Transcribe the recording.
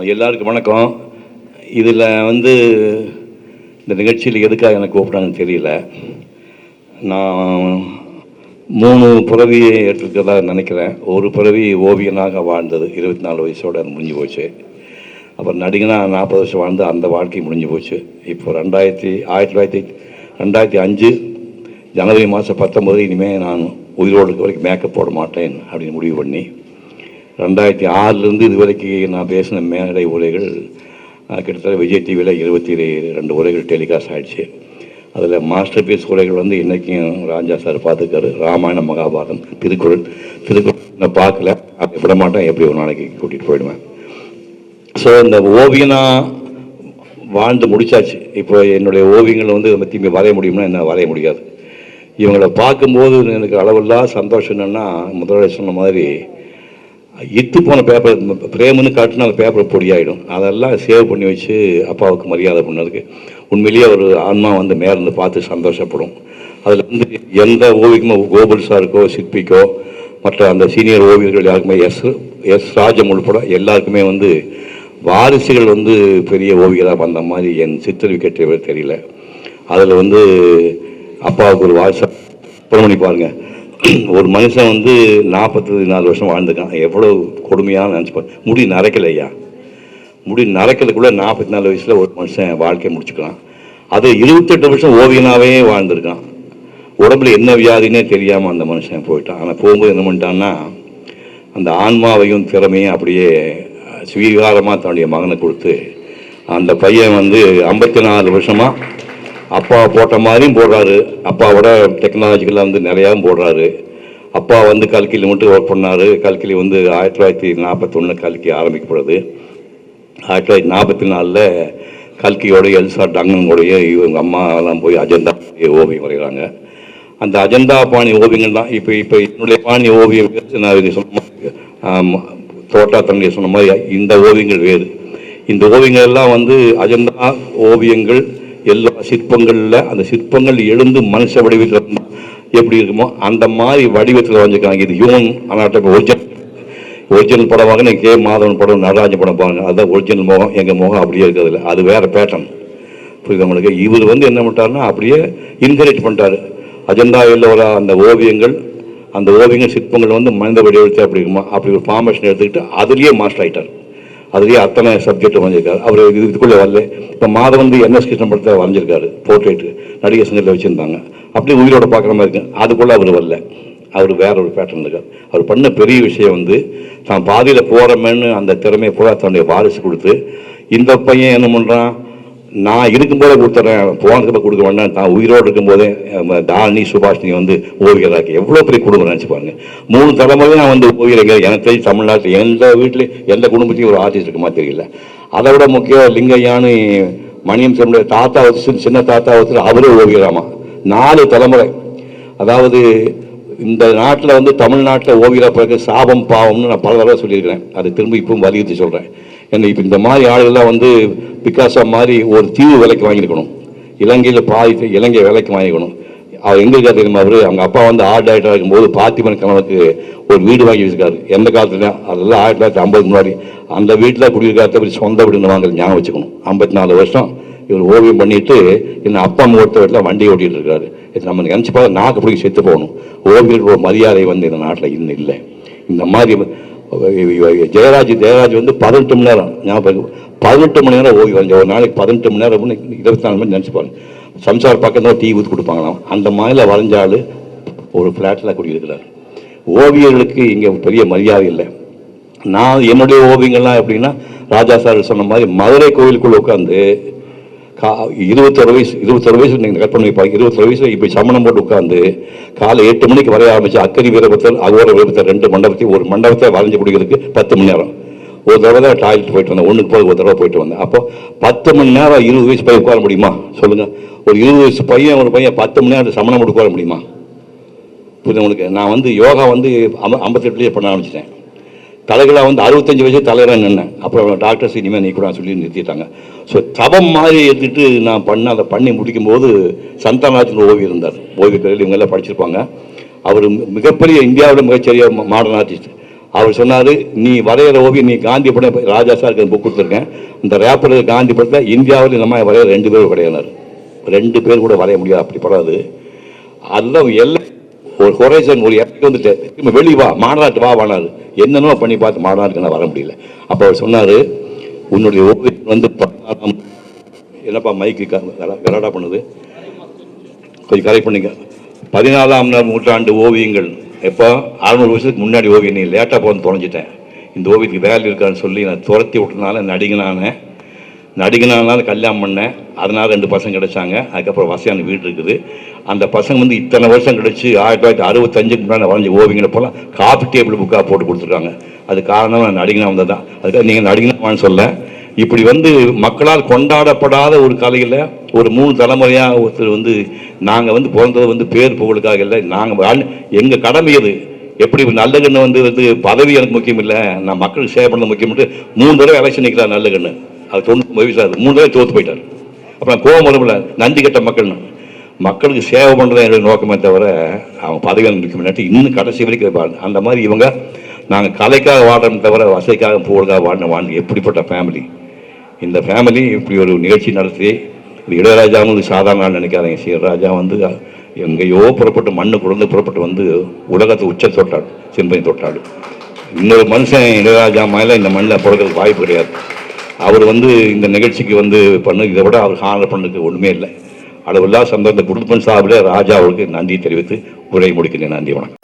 எல்லாருக்கும் வணக்கம். இதில் வந்து இந்த நிகழ்ச்சியில் எதுக்காக எனக்கு கூப்பிட்டாங்கன்னு தெரியல. நான் மூணு பிறவியை எடுத்துக்கிறதா நினைக்கிறேன். ஒரு பிறவி ஓவியனாக வாழ்ந்தது. இருபத்தி நாலு வயசோட அது முடிஞ்சு போச்சு. அப்புறம் நடிகனாக நாற்பது வருஷம் வாழ்ந்து அந்த வாழ்க்கை முடிஞ்சு போச்சு. இப்போ ரெண்டாயிரத்தி ஆயிரத்தி தொள்ளாயிரத்தி ரெண்டாயிரத்தி அஞ்சு ஜனவரி மாதம் பத்தொம்பது இனிமேல் நான் உயிரோடு வரைக்கும் மேக்கப் போட மாட்டேன் அப்படின்னு முடிவு பண்ணி ரெண்டாயிரத்தி ஆறுலேருந்து இது வரைக்கும் நான் பேசின மேடை உரைகள் கிட்டத்தட்ட விஜய் டிவியில் இருபத்தி ரெண்டு உரைகள் டெலிகாஸ்ட் ஆகிடுச்சு அதில் மாஸ்டர் பீஸ் உரைகள் வந்து இன்றைக்கும் ராஜா சார் பார்த்துருக்காரு. ராமாயண மகாபாரதம் திருக்குறள். திருக்குறள் நான் பார்க்கல. அதை விட மாட்டேன். எப்படி ஒரு நாளைக்கு கூட்டிகிட்டு போயிடுவேன். ஸோ இந்த ஓவியனா வாழ்ந்து முடிச்சாச்சு. இப்போ என்னுடைய ஓவியங்களை வந்து நம்ம திரும்பி வரைய முடியும்னா என்ன? வரைய முடியாது. இவங்களை பார்க்கும்போது எனக்கு அளவில்லா சந்தோஷம் என்னென்னா முதல்ல சொன்ன மாதிரி இத்து போன பேப்பர் பிரேமுன்னு காட்டினா அந்த பேப்பர் பொடியாயிடும். அதெல்லாம் சேவ் பண்ணி வச்சு அப்பாவுக்கு மரியாதை பண்ணதுக்கு. உண்மையிலேயே ஒரு ஆன்மா வந்து மேலேருந்து பார்த்து சந்தோஷப்படும். அதில் வந்து எந்த ஓவியமோ கோபுல் சாருக்கோ சிற்பிக்கோ மற்ற அந்த சீனியர் ஓவியர்கள் யாருக்குமே எஸ் எஸ் ராஜம் உள்பட எல்லாருக்குமே வந்து வாரிசுகள் வந்து பெரிய ஓவியராக வந்த மாதிரி என் சித்தர் விக்கெட் தெரியல. அதில் வந்து அப்பாவுக்கு ஒரு வாரிசாக பண்ணி பாருங்கள் ஒரு மனுஷன் வந்து நாற்பத்தி நாலு வருஷம் வாழ்ந்துக்கான் எவ்வளோ கொடுமையான நினச்சி முடி நரைக்கலையா முடி நரைக்கிறதுக்குள்ளே நாற்பத்தி நாலு வயசில் ஒரு மனுஷன் வாழ்க்கையை முடிச்சுக்கலாம். அது இருபத்தெட்டு வருஷம் ஓவியனாகவே வாழ்ந்திருக்கான். உடம்புல என்ன வியாதினே தெரியாமல் அந்த மனுஷன் போயிட்டான். ஆனால் போகும்போது என்ன பண்ணிட்டான்னா அந்த ஆன்மாவையும் திறமையும் அப்படியே ஸ்வீகாரமாக தன்னுடைய மகனை கொடுத்து அந்த பையன் வந்து ஐம்பத்தி நாலு வருஷமாக அப்பா போட்ட மாதிரியும் போடுறாரு. அப்பாவோட டெக்னாலஜிக்கெல்லாம் வந்து நிறையாவும் போடுறாரு. அப்பா வந்து கல்கியில் மட்டும் ஒர்க் பண்ணார். கல்கிலி வந்து ஆயிரத்தி தொள்ளாயிரத்தி நாற்பத்தொன்று கல்கி ஆரம்பிக்கப்படுது. ஆயிரத்தி தொள்ளாயிரத்தி நாற்பத்தி நாலில் கல்கியோட எல்சா டங்கனுடைய இவங்க அம்மாலாம் போய் அஜந்தா ஓவியம் வரைகிறாங்க. அந்த அஜந்தா பாணி ஓவியங்கள் தான் இப்போ இப்போ என்னுடைய பாணி ஓவியம் நான் சொன்ன மாதிரி, தோட்டா தன்னுடைய சொன்ன மாதிரி இந்த ஓவியங்கள் வேறு. இந்த ஓவியங்கள் எல்லாம் வந்து அஜந்தா ஓவியங்கள் சிற்பங்களில் அந்த சிற்பங்கள் எழுந்து மனுஷ வடிவத்தில் எப்படி இருக்குமோ அந்த மாதிரி வடிவத்தில் வரைஞ்சிருக்காங்க இது ஹியூமன் அனாட்டமி ஒரிஜினல் ஒரிஜினல் படமாக நீங்கள் கே. மாதவன் படம் நடராஜ படம் பாருங்க. அதுதான் ஒரிஜினல் முகம் எங்கள் முகம் அப்படியே இருக்கிறதுல அது வேற பேட்டர்ன் புரியுது உங்களுக்கு? இவர் வந்து என்ன பண்ணிட்டாருன்னா அப்படியே இன்ஹெரிட் பண்ணிட்டாரு. அஜெண்டாவில் வர அந்த ஓவியங்கள் அந்த ஓவியங்கள் சிற்பங்கள் வந்து மனித வடிவத்தை அப்படி இருக்குமா அப்படி ஒரு ஃபார்மேஷன் எடுத்துக்கிட்டு அதுலேயே மாஸ்டர் ஆகிட்டார் அதுலேயே அத்தனை சப்ஜெக்ட் வரைஞ்சிருக்காரு. அவர் இது இதுக்குள்ளே வரல. இப்போ மாதம் வந்து என்எஸ் கிருஷ்ணன் படத்தை வரைஞ்சிருக்காரு. போர்ட்ரேட்டு நடிகர் சங்கத்தில் வச்சுருந்தாங்க. அப்படியே உயிரோட பார்க்குற மாதிரி இருக்கு. அதுக்குள்ளே அவர் வரல. அவர் வேற ஒரு பேட்டர்ன் இருக்கார். அவர் பண்ண பெரிய விஷயம் வந்து தான் பாதியில் போகிறோமேன்னு அந்த திறமையை பூரா தன்னுடைய வாரிசு கொடுத்து இந்த பையன் என்ன பண்ணுறான் நான் இருக்கும்போதே கொடுத்துட்றேன். போனதுக்கு கொடுக்க வேண்டாம். தான் உயிரோடு இருக்கும்போதே தாலினி சுபாஷினி வந்து ஓவியராக எவ்வளோ பெரிய குடும்பம் நினச்சி பாருங்க. மூணு தலைமுறை நான் வந்து ஓவியர்கள் எனக்கு தெரிஞ்சு தமிழ்நாட்டில் எந்த வீட்டிலையும் எந்த குடும்பத்தையும் ஒரு ஆர்டிஸ்ட் இருக்குமா தெரியல. அதை விட முக்கியம் லிங்கையானு மணியம் செம்முடைய தாத்தா வச்சு சின்ன தாத்தா வச்சு அவரே ஓவியராமா? நாலு தலைமுறை. அதாவது இந்த நாட்டில் வந்து தமிழ்நாட்டில் ஓவியரா பிறகு சாபம் பாவம்னு நான் பல தடவை சொல்லியிருக்கிறேன். அது திரும்ப இப்பவும் வலியுறுத்தி சொல்கிறேன் இப்போ இந்த மாதிரி ஆளுகள்லாம் வந்து பிகாசா மாதிரி ஒரு தீவு விலைக்கு வாங்கியிருக்கணும். இலங்கையில் பாதி இலங்கை விலைக்கு வாங்கிக்கணும் அவர் எங்க இருக்காரு தெரியுமா அவரு? அவங்க அப்பா வந்து ஆர்ட் டைரக்டராக இருக்கும்போது பாத்திமன் கணவனுக்கு ஒரு வீடு வாங்கி வச்சிருக்காரு. எந்த காலத்துல? அதெல்லாம் ஆயிரத்தி தொள்ளாயிரத்தி ஐம்பது முன்னாடி. அந்த வீட்டில் குடியிருக்காத போய் சொந்த வீடுன்னு வாங்குறது ஞாபகம் வச்சுக்கணும். ஐம்பத்தி நாலு வருஷம் இவர் ஓவியம் பண்ணிட்டு இன்னும் அப்பா அம்மா ஒருத்த வீட்டில் வண்டி ஓட்டிட்டு இருக்காரு. இது நம்ம நினச்சி பார்த்தா நாக்கு பிடிக்க செத்து போகணும். ஓவியர் ஒரு மரியாதை வந்து இந்த நாட்டில் இன்னும் இல்லை. இந்த மாதிரி ஜெயராஜ் ஜெயராஜ் வந்து பதினெட்டு மணி நேரம் ஞாபகம் பதினெட்டு மணி நேரம் ஓய்வு வரைஞ்ச ஒரு நாளைக்கு பதினெட்டு மணி நேரம் இருபத்தி நாலு மணி நினச்சி பாருங்க சம்சார் பக்கத்தில் டீ ஊற்றி கொடுப்பாங்களாம். அந்த மாதிரில வரைஞ்சாலும் ஒரு ஃப்ளாட்டில் குடியிருக்கிறார். ஓவியர்களுக்கு இங்கே பெரிய மரியாதை இல்லை. நான் என்னுடைய ஓவியங்கள்லாம் எப்படின்னா ராஜா சார் சொன்ன மாதிரி மதுரை கோவிலுக்குள்ளே உட்காந்து கா இருபத்தொரு வயசு இருபத்தொரு வயசு நீங்கள் கற்பனை பண்ணி பாருங்க இருபத்தொரு வயசு இப்போ சமணம் போட்டு உட்காந்து காலை எட்டு மணிக்கு வரைய ஆரம்பிச்சு அக்கரி வீரபத்தர் அகோர வீரபத்தர் ரெண்டு மண்டபத்தையும் ஒரு மண்டபத்தை வரைஞ்சு பிடிக்கிறதுக்கு பத்து மணி நேரம். ஒரு தடவை தான் டாய்லெட் போயிட்டு வந்தேன். ஒன்றுக்கு போய் ஒரு தடவை போயிட்டு வந்தேன். அப்போ பத்து மணி நேரம் இருபது வயசு பையன் உட்கார முடியுமா? சொல்லுங்கள் ஒரு இருபது வயசு பையன் ஒரு பையன் பத்து மணி நேரம் சமணம் போட்டு உட்கார முடியுமா? புரியுது உங்களுக்கு? நான் வந்து யோகா வந்து ஐம்பத்தெட்டுலேயே பண்ண ஆரம்பிச்சிட்டேன். தலைகளாக வந்து அறுபத்தஞ்சு வயசு தலைவராக நின்னேன். அப்புறம் டாக்டர்ஸ் இனிமேல் நீ சொல்லி நிறுத்திட்டாங்க. ஸோ தவம் மாதிரி எடுத்துட்டு நான் பண்ண அதை பண்ணி முடிக்கும்போது சந்தானராஜன் ஓவியம் இருந்தார். ஓவியக்கலையில் இவங்க எல்லாம் படிச்சிருப்பாங்க. அவர் மிகப்பெரிய இந்தியாவில் மிகச்சிறிய மாடர்ன் ஆர்டிஸ்ட் அவர் சொன்னார் நீ வரைகிற ஓவியம் நீ காந்தி படம் ராஜா சார் புக் கொடுத்துருக்கேன். இந்த ரேப்பர் காந்தி படத்தை இந்தியாவில் நம்ம வரைய ரெண்டு பேரும் கிடையாது ரெண்டு பேர் கூட வரைய முடியாது அப்படி படாது. அதுதான் எல்லாம் ஒரு ஹொரைசன் ஒரு இடத்துக்கு வந்துட்டு வெளி வெளியே வா மாநாட்டு வா வானாரு என்னென்னோ பண்ணி பார்த்து மாநாட்டுக்கு நான் வர முடியல. அப்போ அவர் சொன்னார் உன்னுடைய ஓவியம் வந்து பதினாறாம் என்னப்பா மைக்கு கலாடா பண்ணுது? கொஞ்சம் கரெக்ட் பண்ணிக்க பதினாலாம் நூற்றாண்டு ஓவியங்கள். எப்போ அறுநூறு வருஷத்துக்கு முன்னாடி ஓவியம். நீ லேட்டாக போகணும்னு தொலைஞ்சிட்டேன். இந்த ஓவியத்துக்கு வேலை இருக்கான்னு சொல்லி நான் துரத்தி விட்டனால நடிகனானேன். நடிகனானால கல்யாணம் பண்ணேன். அதனால் ரெண்டு பசங்க கிடைச்சாங்க. அதுக்கப்புறம் வசதியான வீடு இருக்குது. அந்த பசங்க வந்து இத்தனை வருஷம் கழிச்சு ஆயிரத்தி தொள்ளாயிரத்தி அறுபத்தஞ்சுக்கு முன்னாடி வரைஞ்சி ஓவியங்களை போலாம் காப்பி டேபிள் புக்காக போட்டு கொடுத்துருக்காங்க. அது காரணம் நான் நடிகனாக வந்தது தான் அதுக்காக நீங்கள் நடிகனான்னு சொல்ல. இப்படி வந்து மக்களால் கொண்டாடப்படாத ஒரு கலையில் ஒரு மூணு தலைமுறையாக ஒருத்தர் வந்து நாங்கள் வந்து பிறந்தது வந்து பேர் புகழுக்காக இல்லை. நாங்கள் எங்கள் கடமை அது எப்படி நல்ல கண்ணு வந்து வந்து பதவி எனக்கு முக்கியம் இல்லை. நான் மக்களுக்கு சேவை பண்ணது முக்கியம். மூணு தடவை எலெக்ஷன் நிற்கிறார் நல்ல கண்ணு அது தொண்ணூறு வயசு ஆகுது மூணு தடவை தோற்று போயிட்டார். அப்புறம் கோவம் வரும்ல நந்தி கெட்ட மக்கள்னு. மக்களுக்கு சேவை பண்ணுறது என்னுடைய நோக்கமே தவிர அவன் பதவி எனக்கு இன்னும் கடைசி வரைக்கும் இருப்பாங்க அந்த மாதிரி இவங்க நாங்கள் கலைக்காக வாடுறோம் தவிர வசதிக்காக புகழுக்காக வாடின வாழ்ந்து எப்படிப்பட்ட ஃபேமிலி இந்த ஃபேமிலி இப்படி ஒரு நிகழ்ச்சி நடத்தி இது இளையராஜாவும் இது சாதாரண நினைக்காதீங்க. சீரராஜா வந்து எங்கேயோ புறப்பட்டு மண்ணு குழந்தை புறப்பட்டு வந்து உலகத்தை உச்ச தொட்டாள் சிம்பனி தொட்டாள். இன்னொரு மனுஷன் இளையராஜா மேலே இந்த மண்ணில் பிறக்கிறதுக்கு வாய்ப்பு கிடையாது. அவர் வந்து இந்த நிகழ்ச்சிக்கு வந்து பண்ணு இதை விட அவர் ஹானர் பண்ணுக்கு ஒன்றுமே இல்லை. அளவில்லா சந்தர்ப்ப குடும்பம் சார்பில் ராஜா அவருக்கு நன்றி தெரிவித்து உரை முடிக்கிறேன். நன்றி வணக்கம்.